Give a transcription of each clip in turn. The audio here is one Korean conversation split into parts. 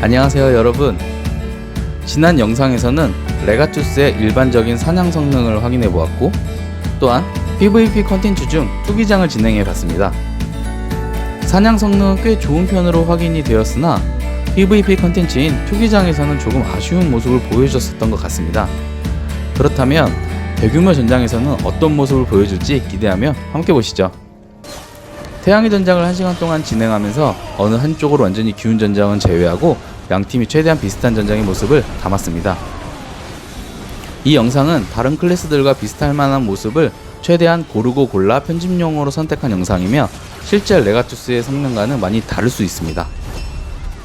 안녕하세요 여러분. 지난 영상에서는 레가투스의 일반적인 사냥 성능을 확인해 보았고 또한 PVP 컨텐츠 중 투기장을 진행해 봤습니다. 사냥 성능은 꽤 좋은 편으로 확인이 되었으나 PVP 컨텐츠인 투기장에서는 조금 아쉬운 모습을 보여줬었던 것 같습니다. 그렇다면 대규모 전장에서는 어떤 모습을 보여줄지 기대하며 함께 보시죠 태양의 전장을 1시간 동안 진행하면서 어느 한쪽으로 완전히 기운 전장은 제외하고 양 팀이 최대한 비슷한 전장의 모습을 담았습니다. 이 영상은 다른 클래스들과 비슷할 만한 모습을 최대한 고르고 골라 편집용으로 선택한 영상이며 실제 레가투스의 성능과는 많이 다를 수 있습니다.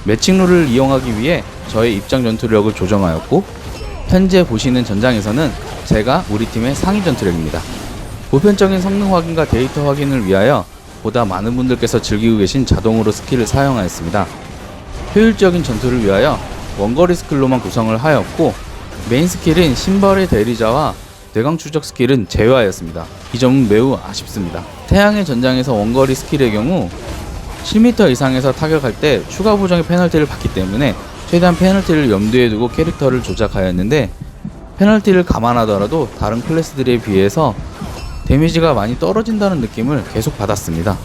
매칭 룰을 이용하기 위해 저의 입장 전투력을 조정하였고 현재 보시는 전장에서는 제가 우리 팀의 상위 전투력입니다. 보편적인 성능 확인과 데이터 확인을 위하여 보다 많은 분들께서 즐기고 계신 자동으로 스킬을 사용하였습니다. 효율적인 전투를 위하여 원거리 스킬로만 구성을 하였고 메인 스킬인 신발의 대리자와 대강 추적 스킬은 제외하였습니다. 이 점은 매우 아쉽습니다. 태양의 전장에서 원거리 스킬의 경우 10m 이상에서 타격할 때 추가 보정의 페널티를 받기 때문에 최대한 페널티를 염두에 두고 캐릭터를 조작하였는데 페널티를 감안하더라도 다른 클래스들에 비해서 데미지가 많이 떨어진다는 느낌을 계속 받았습니다.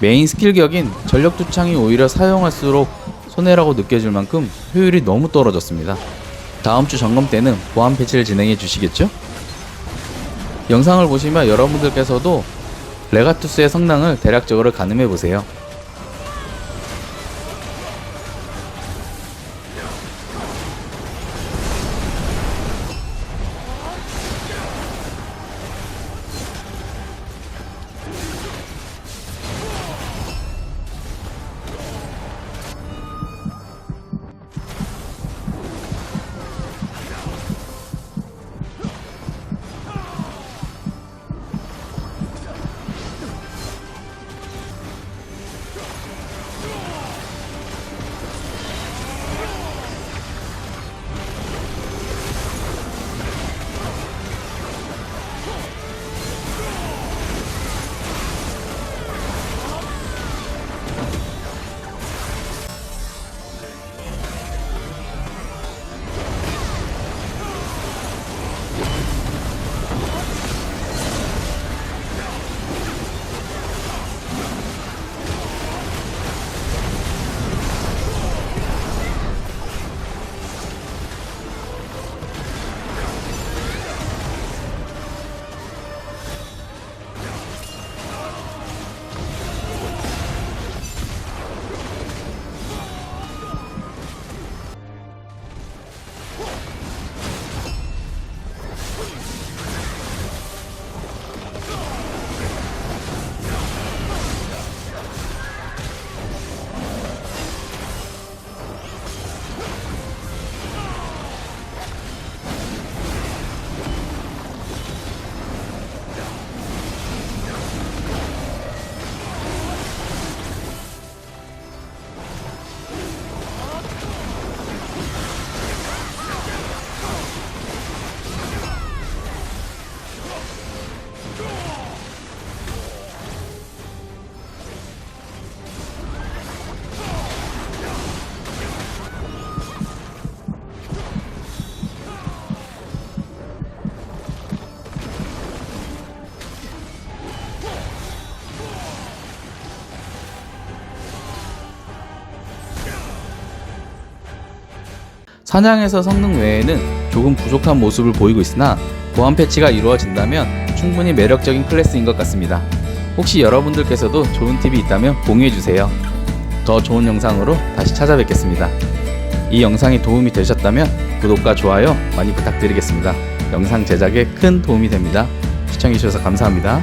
메인 스킬 격인 전력 두창이 오히려 사용할수록 손해라고 느껴질 만큼 효율이 너무 떨어졌습니다. 다음 주 점검 때는 보안 패치를 진행해 주시겠죠? 영상을 보시면 여러분들께서도 레가투스의 성능을 대략적으로 가늠해 보세요. 사냥에서 성능 외에는 조금 부족한 모습을 보이고 있으나 보안 패치가 이루어진다면 충분히 매력적인 클래스인 것 같습니다. 혹시 여러분들께서도 좋은 팁이 있다면 공유해주세요. 더 좋은 영상으로 다시 찾아뵙겠습니다. 이 영상이 도움이 되셨다면 구독과 좋아요 많이 부탁드리겠습니다. 영상 제작에 큰 도움이 됩니다. 시청해주셔서 감사합니다.